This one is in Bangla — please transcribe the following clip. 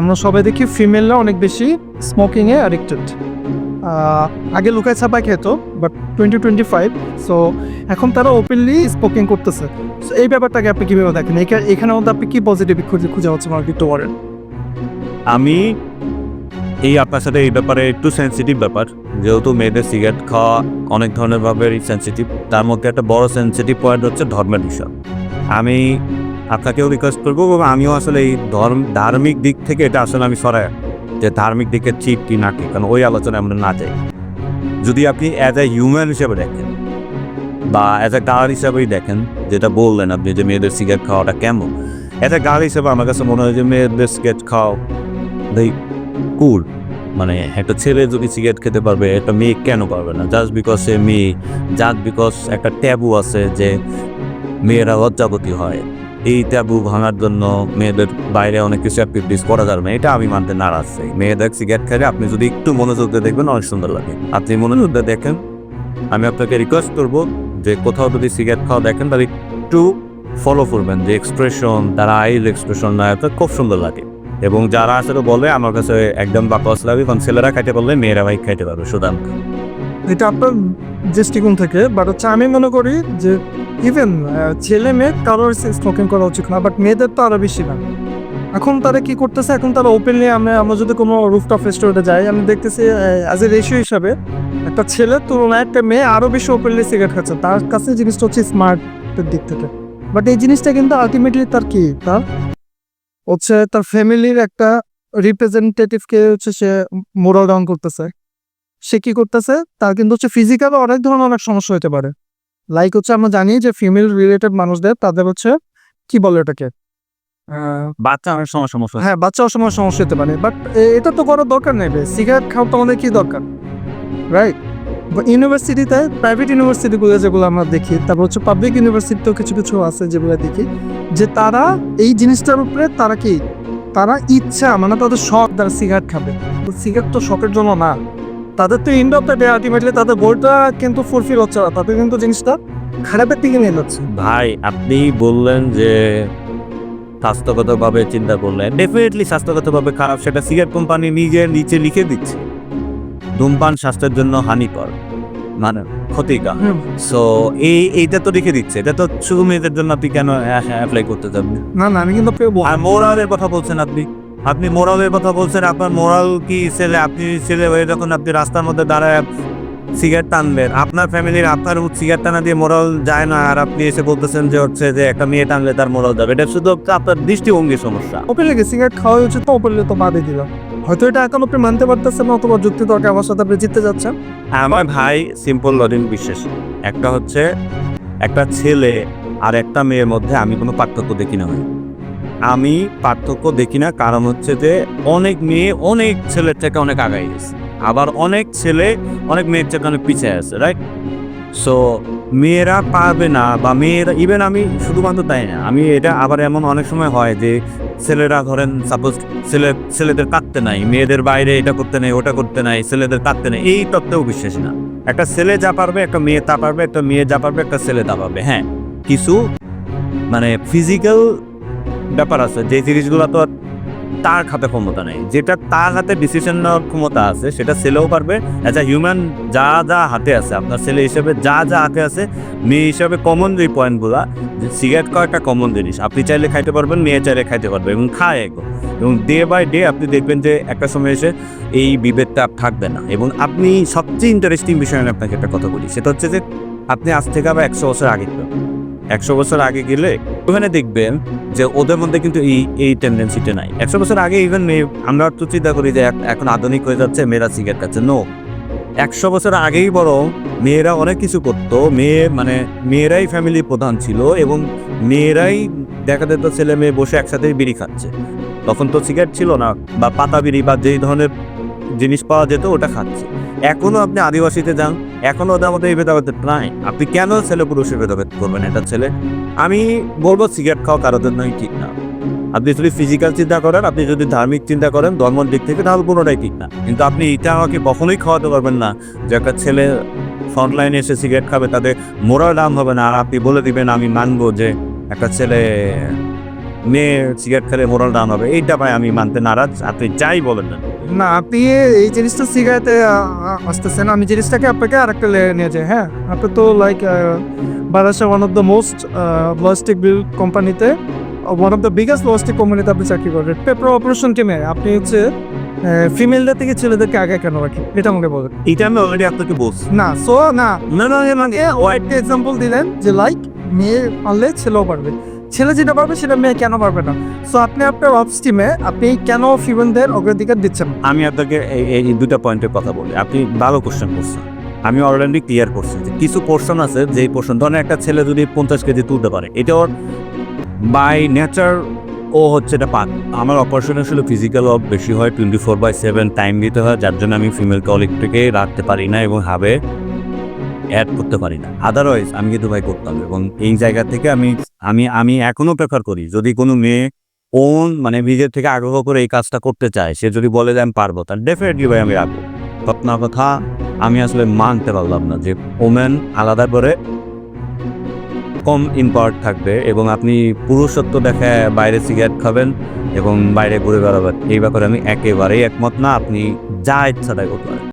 আমরা সবাই দেখি ফিমেলরা অনেক বেশি স্মোকিংয়ে অ্যাডিক্টেড আগে লুকায় ছাপায় খেত but twenty twenty five so এখন তারা ওপেনলি স্মোকিং করতেছে। সো এই ব্যাপারটাকে আপনি কীভাবে দেখেন? এখা- এখানে মধ্যে আপনি কী পজিটিভ খুঁজে খুঁজে হচ্ছে একটু বলেন আমি এই আপনার সাথে এই ব্যাপারে একটু সেন্সিটিভ ব্যাপার। যেহেতু মেয়েদের সিগারেট খাওয়া অনেক ধরনের ভাবে সেন্সিটিভ তার মধ্যে একটা বড় সেন্সিটিভ পয়েন্ট হচ্ছে ধর্মের বিষয়। আমি আপনাকেও রিকোয়েস্ট করব এবং আমিও আসলে এই ধর্ম, ধার্মিক দিক থেকে এটা আসলে আমি সরাই। যে ধার্মিক দিকে ঠিক কি না ঠিক কারণ ওই আলোচনা আমরা না যাই যদি আপনি অ্যাজ এ হিউম্যান হিসেবে দেখেন, বা অ্যাজ এ গার্ল হিসাবেই দেখেন, যেটা বললেন আপনি যে মেয়েদের সিগারেট খাওয়াটা কেমন? অ্যাজ এ গার্ল হিসেবে আমার কাছে মনে হয় যে মেয়েদের সিগারেট খাও দেই কুল মানে একটা ছেলে যদি সিগারেট খেতে পারবে, একটা মেয়ে কেন পারবে না? জাস্ট বিকজ সে মেয়ে জাস্ট বিকজ একটা ট্যাবু আছে যে মেয়েরা লজ্জাবতী হয়। এই ট্যাবু ভাঙার জন্য মেয়েদের বাইরে অনেক কিছু অ্যাক্টিভিটিস করা যাবে না। এটা আমি মানতে নারাজ চাই মেয়েদের সিগারেট খেলে আপনি যদি একটু মনোযোগ দিয়ে দেখবেন, অনেক সুন্দর লাগে। আপনি মনোযোগ দিয়ে দেখেন, আমি আপনাকে রিকোয়েস্ট করব যে কোথাও যদি সিগারেট খাওয়া দেখেন, তাহলে একটু ফলো করবেন যে এক্সপ্রেশন তার আইল এক্সপ্রেশন না খুব সুন্দর লাগে। এবং যারা আসলে বলে, আমার কাছে একদম বাকস লাগে, কারণ ছেলেরা খাইতে পারলে মেয়েরা ভাই খাইতে পারবে সুদাম এটা আপনার দৃষ্টিকোণ থেকে বাট হচ্ছে আমি মনে করি যে ইভেন ছেলে মেয়ে কারোর স্মোকিং করা উচিত না বাট মেয়েদের তো আরও বেশি না। এখন তারা কি করতেছে? এখন তারা ওপেনলি আমরা আমরা যদি কোনো রুফটপ রেস্টুরেন্টে যাই, আমি দেখতেছি অ্যাজ এ রেশিও হিসাবে, একটা ছেলের তুলনায় একটা মেয়ে আরও বেশি ওপেনলি সিগারেট খাচ্ছে। তার কাছে জিনিসটা হচ্ছে স্মার্টের দিক থেকে। বাট এই জিনিসটা কিন্তু আলটিমেটলি তার কি? তার হচ্ছে তার ফ্যামিলির একটা রিপ্রেজেন্টেটিভকে হচ্ছে সে মোরাল ডাউন করতেছে। সে কি করতেছে? তার কিন্তু হচ্ছে ফিজিক্যাল অনেক ধরনের অনেক সমস্যা হতে পারে। লাইক হচ্ছে আমরা জানি যে ফিমেল রিলেটেড মানুষদের তাদের হচ্ছে কি বলে এটাকে বাচ্চা অনেক সময় সমস্যা হ্যাঁ বাচ্চা সময় সমস্যা হতে পারে। বাট এটা তো করার দরকার নেই সিগারেট খাওয়া তো আমাদের কি দরকার? রাইট ইউনিভার্সিটিতে প্রাইভেট ইউনিভার্সিটিগুলো যেগুলো আমরা দেখি তারপর হচ্ছে পাবলিক ইউনিভার্সিটিতেও কিছু কিছু আছে যেগুলো দেখি যে তারা এই জিনিসটার উপরে তারা কি? তারা ইচ্ছা মানে তাদের শখ তারা সিগারেট খাবে। সিগারেট তো শখের জন্য না। তাদের তো end of the day ultimately তাদের গোলটা কিন্তু ফুলফিল হচ্ছে না। তাদের কিন্তু জিনিসটা খারাপের দিকে নিয়ে যাচ্ছে। ভাই আপনি বললেন যে স্বাস্থ্যগতভাবে চিন্তা করলেন। ডেফিনেটলি স্বাস্থ্যগতভাবে খারাপ সেটা সিগারেট কোম্পানি নিজের নিচে লিখে দিচ্ছে। ধূমপান স্বাস্থ্যের জন্য হানিকর মানে ক্ষতিকর। সো এই এইটা তো লিখে দিচ্ছে। এটা তো শুধু মেয়েদের জন্য আপনি কেন অ্যাপ্লাই করতে যাবেন? না না আমি কিন্তু আর মোরালের কথা বলছেন আপনি। আপনি মোরালের কথা বলছেন আপনার মোরাল কি ছেলে? আপনি ছেলে হয়ে যখন আপনি রাস্তার মধ্যে দাঁড়ায় সিগারেট টানবেন আপনার ফ্যামিলির আপনার সিগারেট টানা দিয়ে মোরাল যায় না আর আপনি এসে বলতেছেন যে হচ্ছে যে একটা মেয়ে টানলে তার মোরাল যাবে। এটা শুধু আপনার দৃষ্টিভঙ্গির সমস্যা। ওপেনলি কি সিগারেট খাওয়া উচিত তো ওপেনলি তো বাদে দিলাম। হয়তো এটা এখন আপনি মানতে পারতেছেন না অথবা যুক্তি তর্কে আমার সাথে আপনি জিততে যাচ্ছেন। আমার ভাই সিম্পল লজিক বিশ্বাস। একটা হচ্ছে একটা ছেলে আর একটা মেয়ের মধ্যে আমি কোনো পার্থক্য দেখি না ভাই। আমি পার্থক্য দেখি না, কারণ হচ্ছে যে অনেক মেয়ে অনেক ছেলের থেকে অনেক আগাই গেছে। আবার অনেক ছেলে অনেক মেয়ের থেকে অনেক পিছিয়ে আছে রাইট সো মেয়েরা পারবে না বা মেয়েরা ইভেন আমি শুধুমাত্র তাই না, আমি এটা আবার এমন অনেক সময় হয় যে ছেলেরা ধরেন সাপোজ ছেলে, ছেলেদের কাঁদতে নাই, মেয়েদের বাইরে এটা করতে নাই, ওটা করতে নাই, ছেলেদের কাঁদতে নাই, এই তত্ত্বেও বিশ্বাস না। একটা ছেলে যা পারবে, একটা মেয়ে তা পারবে, একটা মেয়ে যা পারবে, একটা ছেলে তা পারবে হ্যাঁ। কিছু মানে ফিজিক্যাল ব্যাপার আছে, যে জিনিসগুলো তো তার হাতে ক্ষমতা নেই। যেটা তার হাতে ডিসিশন নেওয়ার ক্ষমতা আছে, সেটা ছেলেও পারবে। অ্যাজ আ হিউম্যান যা যা হাতে আছে, আপনার ছেলে হিসেবে যা যা হাতে আছে, মেয়ে হিসাবে কমন যে পয়েন্টগুলা যে সিগারেট খাওয়া একটা কমন জিনিস। আপনি চাইলে খাইতে পারবেন, মেয়ে চাইলে খাইতে পারবে এবং খায় এগো এবং ডে বাই ডে আপনি দেখবেন যে একটা সময় এসে এই বিভেদটা আর থাকবে না। এবং আপনি সবচেয়ে ইন্টারেস্টিং বিষয় আমি আপনাকে একটা কথা বলি, সেটা হচ্ছে যে আপনি আজ থেকে আবার একশো বছর আগে একশো বছর আগে গেলে ওখানে দেখবেন যে ওদের মধ্যে কিন্তু এই এই টেন্ডেন্সিটা নাই। একশো বছর আগে ইভেন আমরা তো চিন্তা করি যে এখন আধুনিক হয়ে যাচ্ছে মেয়েরা সিগারেট খাচ্ছে। নো একশো বছর আগেই বরং মেয়েরা অনেক কিছু করতো। মেয়ে মানে মেয়েরাই ফ্যামিলি প্রধান ছিল এবং মেয়েরাই দেখা যেত ছেলে মেয়ে বসে একসাথে বিড়ি খাচ্ছে। তখন তো সিগারেট ছিল না বা পাতা বিড়ি বা যেই ধরনের জিনিস পাওয়া যেত, ওটা খাচ্ছে। এখনও আপনি আদিবাসীতে যান, এখনও ওদের মধ্যে এই ভেদাভেদ নাই। আপনি কেন ছেলে পুরুষের ভেদাভেদ করবেন এটা ছেলে? আমি বলব, সিগারেট খাওয়া কারোর জন্যই ঠিক না। আপনি যদি ফিজিক্যাল চিন্তা করেন, আপনি যদি ধার্মিক চিন্তা করেন, ধর্মের দিক থেকে তাহলে কোনোটাই ঠিক না। কিন্তু আপনি এটা আমাকে কখনোই খাওয়াতে পারবেন না যে একটা ছেলে ফ্রন্টলাইনে এসে সিগারেট খাবে তাদের মোরাল দাম হবে না। আর আপনি বলে দিবেন, আমি মানবো যে একটা ছেলে, মেয়ে সিগারেট খেলে মোরাল ডাউন হবে। এইটা ভাই আমি মানতে নারাজ, আপনি যাই বলেন না। না আপনি এই জিনিসটা সিগারেটে আসতেছেন আমি জিনিসটাকে আপনাকে আরেকটা লেয়ার নিয়ে যাই হ্যাঁ? আপনি তো like বারাসা one of the most logistic বিল কোম্পানিতে one of the biggest logistic কোম্পানিতে আপনি চাকরি করেন। পেপার অপারেশন টিমে আপনি হচ্ছে ফিমেলদের থেকে ছেলেদেরকে আগে কেন রাখি এটা আমাকে বলেন। এটা আমি অলরেডি আপনাকে বলছি। না সো না। না না মানে একটা এক্সাম্পল দিলেন যে লাইক মেয়ে পারলে ছেলেও পারবে। ছেলে যেটা পারবে সেটা মেয়ে কেন পারবে না? সো আপনি আপনার অফ স্টিমে আপনি কেন ফিমেলদের অগ্রাধিকার দিচ্ছেন আমি আপনাকে এই এই দুটা পয়েন্টের কথা বলি। আপনি ভালো কোশ্চেন করছেন। আমি অলরেডি ক্লিয়ার করছি যে কিছু পোর্শন আছে, যেই পোর্শন ধরেন একটা ছেলে যদি পঞ্চাশ কেজি তুলতে পারে, এটা ওর বাই নেচার ও হচ্ছে এটা পাক। আমার অপারেশন আসলে ফিজিক্যাল অফ বেশি হয় twenty four by seven time দিতে হয়, যার জন্য আমি ফিমেল কলিগটাকে রাখতে পারি না এবং হাবে অ্যাড করতে পারি না। আদারওয়াইজ আমি কিন্তু ভাই করতাম এবং এই জায়গা থেকে আমি আমি আমি এখনও প্রেফার করি যদি কোনো মেয়ে ওন মানে নিজের থেকে আগ্রহ করে এই কাজটা করতে চায়, সে যদি বলে যে আমি পারব তার ডেফিনেটলি ভাই আমি রাখব। আপনার কথা, আমি আসলে মানতে পারলাম না যে ওমেন আলাদা করে কম ইম্পাওয়ার থাকবে এবং আপনি পুরুষত্ব দেখে বাইরে সিগারেট খাবেন এবং বাইরে ঘুরে বেড়াবেন, এই ব্যাপারে আমি একেবারেই একমত না, আপনি যা ইচ্ছা তাই করতে পারেন।